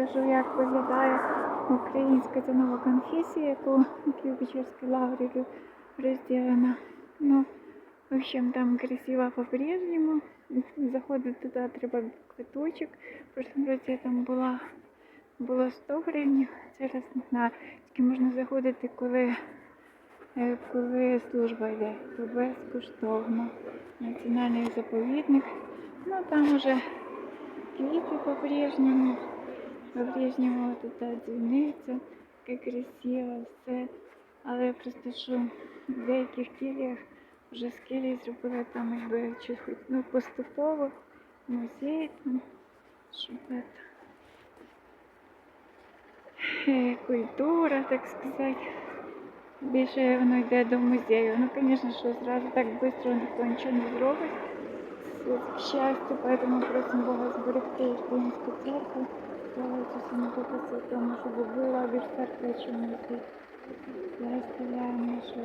Скажу, як виглядає українська ця нова конфесія, яку Києво-Печерській лаврі розділена. Ну, в общем, там красиво по-прежнему. Заходити туди треба квиточок. В прошлом році я там була, було 100 гривень, зараз не знаю. Тільки можна заходити, коли, е, коли служба йде, то безкоштовно. Національний заповідник. Ну там уже квіти по-прежнему По-прежнему вот эта дзвіниця, таке красиво, все. Але просто що в деяких кіліях вже з кілії зробили там якби чи хоч ну, поступово музей там, щоб это, е, культура, так сказати. Більше воно йде до музею. Ну, звісно, що зразу так швидко ніхто нічого не зробить. К счастью, поэтому просим Бога зберегти українську церкву. Ісусу Духа Святому, щоб була більш церква, чим музей. Зараз стріляємо нашу